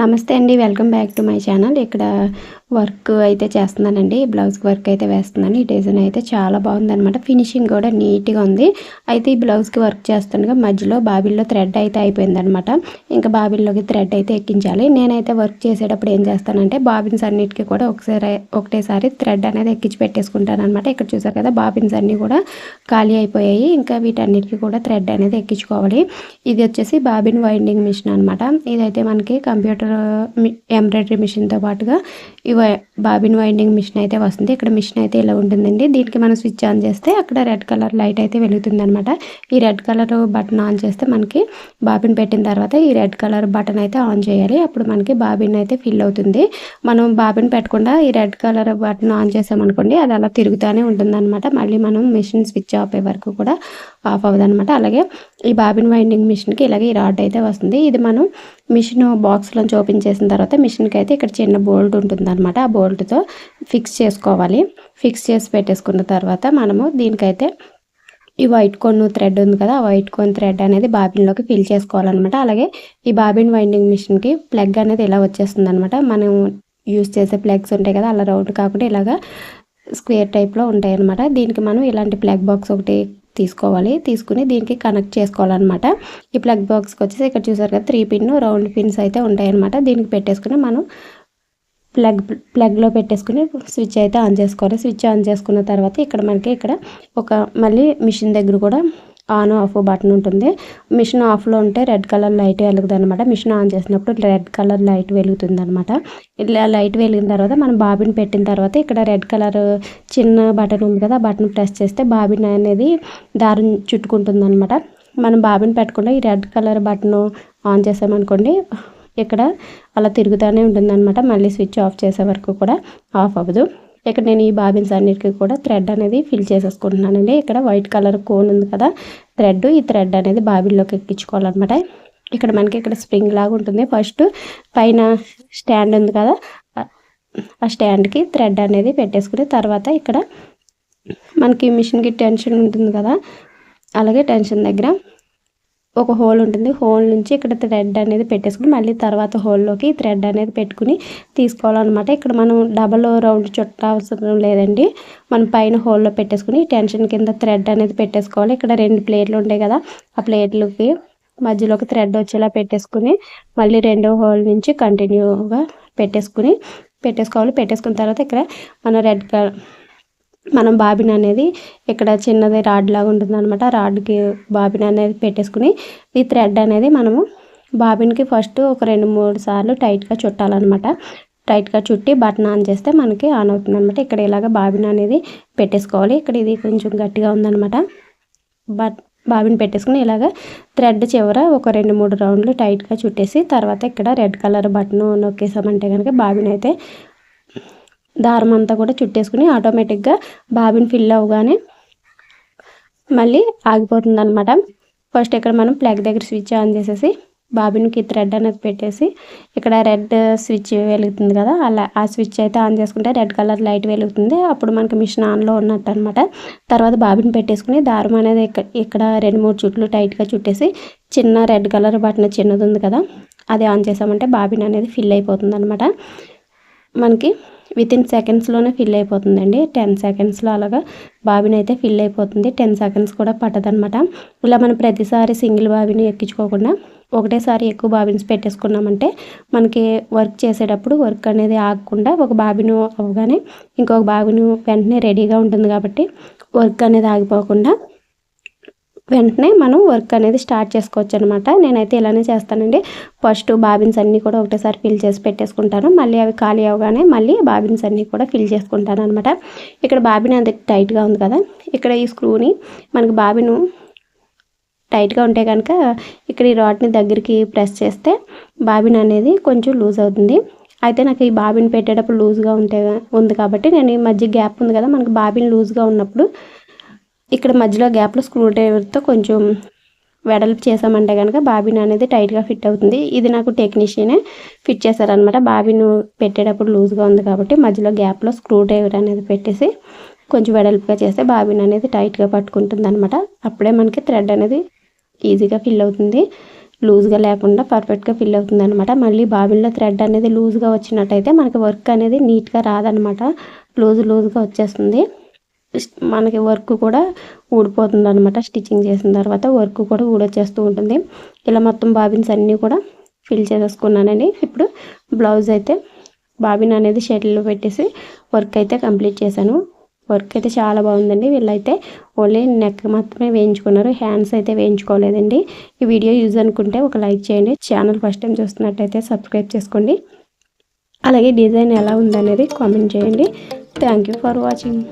నమస్తే అండి welcome back to my channel. ఇక్కడ వర్క్ అయితే చేస్తున్నానండి బ్లౌజ్ వర్క్ అయితే వేస్తున్నాను. ఈ డిజైన్ అయితే చాలా బాగుందనమాట ఫినిషింగ్ కూడా నీట్గా ఉంది. అయితే ఈ బ్లౌజ్కి వర్క్ చేస్తుండగా మధ్యలో బాబిల్లో థ్రెడ్ అయితే అయిపోయిందనమాట ఇంకా బాబిల్లోకి థ్రెడ్ అయితే ఎక్కించాలి. నేనైతే వర్క్ చేసేటప్పుడు ఏం చేస్తానంటే బాబిన్స్ అన్నిటికీ కూడా ఒకసారి ఒకటేసారి థ్రెడ్ అనేది ఎక్కించి పెట్టేసుకుంటాను అనమాట ఇక్కడ చూసారు కదా బాబిన్స్ అన్నీ కూడా ఖాళీ అయిపోయాయి. ఇంకా వీటన్నిటికీ కూడా థ్రెడ్ అనేది ఎక్కించుకోవాలి. ఇది వచ్చేసి బాబిన్ వైండింగ్ మిషన్ అనమాట ఇదైతే మనకి కంప్యూటర్ ఎంబ్రాయిడరీ మిషన్తో పాటుగా ఈ బాబిన్ వైండింగ్ మిషన్ అయితే వస్తుంది. ఇక్కడ మిషన్ అయితే ఇలా ఉంటుందండి. దీనికి మనం స్విచ్ ఆన్ చేస్తే అక్కడ రెడ్ కలర్ లైట్ అయితే వెలుగుతుంది అనమాట ఈ రెడ్ కలర్ బటన్ ఆన్ చేస్తే మనకి బాబిన్ పెట్టిన తర్వాత ఈ రెడ్ కలర్ బటన్ అయితే ఆన్ చేయాలి. అప్పుడు మనకి బాబిన్ అయితే ఫిల్ అవుతుంది. మనం బాబిన్ పెట్టకుండా ఈ రెడ్ కలర్ బటన్ ఆన్ చేసామనుకోండి అది అలా తిరుగుతూనే ఉంటుంది మళ్ళీ మనం మిషన్ స్విచ్ ఆఫ్ అయ్యే వరకు కూడా ఆఫ్ అవ్వదు అలాగే ఈ బాబిన్ వైండింగ్ మిషన్కి ఇలాగే ఈ రాడ్ అయితే వస్తుంది. ఇది మనం మిషన్ బాక్స్లోంచి ఓపెన్ చేసిన తర్వాత మిషన్కి అయితే ఇక్కడ చిన్న బోల్ట్ ఉంటుందన్నమాట. ఆ బోల్ట్తో ఫిక్స్ చేసుకోవాలి. ఫిక్స్ చేసి పెట్టేసుకున్న తర్వాత మనము దీనికైతే ఈ వైట్ కొన్ను థ్రెడ్ ఉంది కదా ఆ వైట్ కొన్ థ్రెడ్ అనేది బాబిన్లోకి ఫిల్ చేసుకోవాలన్నమాట. అలాగే ఈ బాబిన్ వైండింగ్ మిషన్కి ప్లగ్ అనేది ఇలా వచ్చేస్తుంది అనమాట మనం యూస్ చేసే ప్లగ్స్ ఉంటాయి కదా అలా రౌండ్ కాకుండా ఇలాగా స్క్వేర్ టైప్లో ఉంటాయి అనమాట దీనికి మనం ఇలాంటి ప్లగ్ బాక్స్ ఒకటి తీసుకోవాలి. తీసుకుని దీనికి కనెక్ట్ చేసుకోవాలన్నమాట. ఈ ప్లగ్ బాక్స్కి వచ్చేసి ఇక్కడ చూసారు కదా త్రీ పిన్ రౌండ్ పిన్స్ అయితే ఉంటాయన్నమాట. దీనికి పెట్టేసుకుని మనం ప్లగ్ ప్లగ్లో పెట్టేసుకుని స్విచ్ అయితే ఆన్ చేసుకోవాలి స్విచ్ ఆన్ చేసుకున్న తర్వాత ఇక్కడ మనకి ఇక్కడ ఒక మళ్ళీ మిషన్ దగ్గర కూడా ఆన్ ఆఫ్ బటన్ ఉంటుంది. మిషన్ ఆఫ్లో ఉంటే రెడ్ కలర్ లైట్ వెలుగుతుంది అనమాట మిషన్ ఆన్ చేసినప్పుడు రెడ్ కలర్ లైట్ వెలుగుతుంది అనమాట ఇలా లైట్ వెలిగిన తర్వాత మనం బాబిన్ పెట్టిన తర్వాత ఇక్కడ రెడ్ కలర్ చిన్న బటన్ ఉంది కదా ఆ బటన్ ప్రెస్ చేస్తే బాబిన్ అనేది దారం చుట్టుకుంటుంది అనమాట మనం బాబిన్ పెట్టకుండా ఈ రెడ్ కలర్ బటన్ ఆన్ చేసామనుకోండి ఇక్కడ అలా తిరుగుతూనే ఉంటుంది అనమాట మళ్ళీ స్విచ్ ఆఫ్ చేసే వరకు కూడా ఆఫ్ అవ్వదు. ఇక్కడ నేను ఈ బాబిన్స్ అన్నిటికీ కూడా థ్రెడ్ అనేది ఫిల్ చేసేసుకుంటున్నానండి. ఇక్కడ వైట్ కలర్ కోన్ ఉంది కదా థ్రెడ్ ఈ థ్రెడ్ అనేది బాబిల్లోకి ఎక్కించుకోవాలన్నమాట. ఇక్కడ మనకి ఇక్కడ స్ప్రింగ్ లాగా ఉంటుంది. ఫస్ట్ పైన స్టాండ్ ఉంది కదా ఆ స్టాండ్కి థ్రెడ్ అనేది పెట్టేసుకుని తర్వాత ఇక్కడ మనకి మిషన్కి టెన్షన్ ఉంటుంది కదా అలాగే టెన్షన్ దగ్గర ఒక హోల్ ఉంటుంది. హోల్ నుంచి ఇక్కడ థ్రెడ్ అనేది పెట్టేసుకుని మళ్ళీ తర్వాత హోల్లోకి థ్రెడ్ అనేది పెట్టుకుని తీసుకోవాలన్నమాట. ఇక్కడ మనం డబల్ రౌండ్ చుట్ట అవసరం లేదండి. మనం పైన హోల్లో పెట్టేసుకుని టెన్షన్ కింద థ్రెడ్ అనేది పెట్టేసుకోవాలి. ఇక్కడ రెండు ప్లేట్లు ఉంటాయి కదా ఆ ప్లేట్లకి మధ్యలోకి థ్రెడ్ వచ్చేలా పెట్టేసుకుని మళ్ళీ రెండో హోల్ నుంచి కంటిన్యూగా పెట్టేసుకుని పెట్టేసుకోవాలి. పెట్టేసుకున్న తర్వాత ఇక్కడ మనం రెడ్ కలర్ మనం బాబిన్ అనేది ఇక్కడ చిన్నది రాడ్ లాగా ఉంటుంది అనమాట రాడ్కి బాబిన్ అనేది పెట్టేసుకుని ఈ థ్రెడ్ అనేది మనము బాబిన్కి ఫస్ట్ ఒక రెండు మూడు సార్లు టైట్గా చుట్టాలన్నమాట. టైట్గా చుట్టి బటన్ ఆన్ చేస్తే మనకి ఆన్ అవుతుంది అనమాట ఇక్కడ ఇలాగ బాబిన్ అనేది పెట్టేసుకోవాలి. ఇక్కడ ఇది కొంచెం గట్టిగా ఉందనమాట బట్ బాబిన్ పెట్టేసుకుని ఇలాగ థ్రెడ్ చివర ఒక రెండు మూడు రౌండ్లు టైట్గా చుట్టేసి తర్వాత ఇక్కడ రెడ్ కలర్ బటన్ నొక్కేసామంటే కనుక బాబిన్ అయితే దారం అంతా కూడా చుట్టేసుకుని ఆటోమేటిక్గా బాబిన్ ఫిల్ అవ్వగానే మళ్ళీ ఆగిపోతుంది అనమాట ఫస్ట్ ఇక్కడ మనం ప్లగ్ దగ్గర స్విచ్ ఆన్ చేసేసి బాబిన్కి థ్రెడ్ అనేది పెట్టేసి ఇక్కడ రెడ్ స్విచ్ వెలుగుతుంది కదా అలా ఆ స్విచ్ అయితే ఆన్ చేసుకుంటే రెడ్ కలర్ లైట్ వెలుగుతుంది. అప్పుడు మనకి మిషన్ ఆన్లో ఉన్నట్టు అనమాట తర్వాత బాబిన్ పెట్టేసుకుని దారం అనేది ఇక్కడ ఇక్కడ రెండు మూడు చుట్లు టైట్గా చుట్టేసి చిన్న రెడ్ కలర్ బటన్ చిన్నది ఉంది కదా అది ఆన్ చేసామంటే బాబిన్ అనేది ఫిల్ అయిపోతుంది అనమాట మనకి విత్ ఇన్ సెకండ్స్లోనే ఫిల్ అయిపోతుందండి. టెన్ సెకండ్స్లో అలాగా బాబిన్ అయితే ఫిల్ అయిపోతుంది. టెన్ సెకండ్స్ కూడా పట్టదనమాట ఇలా మనం ప్రతిసారి సింగిల్ బాబిని ఎక్కించుకోకుండా ఒకటేసారి ఎక్కువ బాబిన్స్ పెట్టేసుకున్నామంటే మనకి వర్క్ చేసేటప్పుడు వర్క్ అనేది ఆగకుండా ఒక బాబిను అవగానే ఇంకొక బాబిను వెంటనే రెడీగా ఉంటుంది కాబట్టి వర్క్ అనేది ఆగిపోకుండా వెంటనే మనం వర్క్ అనేది స్టార్ట్ చేసుకోవచ్చు అనమాట నేనైతే ఇలానే చేస్తానండి. ఫస్ట్ బాబిన్స్ అన్నీ కూడా ఒకటేసారి ఫిల్ చేసి పెట్టేసుకుంటాను. మళ్ళీ అవి ఖాళీ అవగానే మళ్ళీ బాబిన్స్ అన్నీ కూడా ఫిల్ చేసుకుంటాను అనమాట ఇక్కడ బాబిన్ అంత టైట్గా ఉంది కదా. ఇక్కడ ఈ స్క్రూని మనకి బాబిను టైట్గా ఉంటే కనుక ఇక్కడ ఈ రాడ్ని దగ్గరికి ప్రెస్ చేస్తే బాబిన్ అనేది కొంచెం లూజ్ అవుతుంది. అయితే నాకు ఈ బాబిన్ పెట్టేటప్పుడు లూజ్గా ఉంటే ఉంది కాబట్టి నేను ఈ మధ్య గ్యాప్ ఉంది కదా మనకి బాబిన్ లూజ్గా ఉన్నప్పుడు ఇక్కడ మధ్యలో గ్యాప్లో స్క్రూ డ్రైవర్తో కొంచెం వెడల్పు చేసామంటే కనుక బాబిన్ అనేది టైట్గా ఫిట్ అవుతుంది. ఇది నాకు టెక్నీషియనే ఫిట్ చేశారనమాట బాబిన్ పెట్టేటప్పుడు లూజ్గా ఉంది కాబట్టి మధ్యలో గ్యాప్లో స్క్రూ డ్రైవర్ అనేది పెట్టేసి కొంచెం వెడల్పుగా చేస్తే బాబిన్ అనేది టైట్గా పట్టుకుంటుంది అనమాట అప్పుడే మనకి థ్రెడ్ అనేది ఈజీగా ఫిల్ అవుతుంది. లూజ్గా లేకుండా పర్ఫెక్ట్గా ఫిల్ అవుతుంది అనమాట మళ్ళీ బాబిన్లో థ్రెడ్ అనేది లూజ్గా వచ్చినట్టయితే మనకి వర్క్ అనేది నీట్గా రాదనమాట లూజ్ లూజ్గా వచ్చేస్తుంది. మనకి వర్క్ కూడా ఊడిపోతుంది అనమాట స్టిచ్చింగ్ చేసిన తర్వాత వర్క్ కూడా ఊడొచ్చేస్తూ ఉంటుంది. ఇలా మొత్తం బాబిన్స్ అన్నీ కూడా ఫిల్ చేసేసుకున్నానండి. ఇప్పుడు బ్లౌజ్ అయితే బాబిన్ అనేది షటిల్లో పెట్టేసి వర్క్ అయితే కంప్లీట్ చేశాను. వర్క్ అయితే చాలా బాగుందండి. వీళ్ళైతే ఓన్లీ నెక్ మాత్రమే వేయించుకున్నారు. హ్యాండ్స్ అయితే వేయించుకోలేదండి. ఈ వీడియో యూజ్ అనుకుంటే ఒక లైక్ చేయండి. ఛానల్ ఫస్ట్ టైం చూస్తున్నట్టయితే సబ్స్క్రైబ్ చేసుకోండి. అలాగే డిజైన్ ఎలా ఉందనేది కామెంట్ చేయండి. Thank for watching.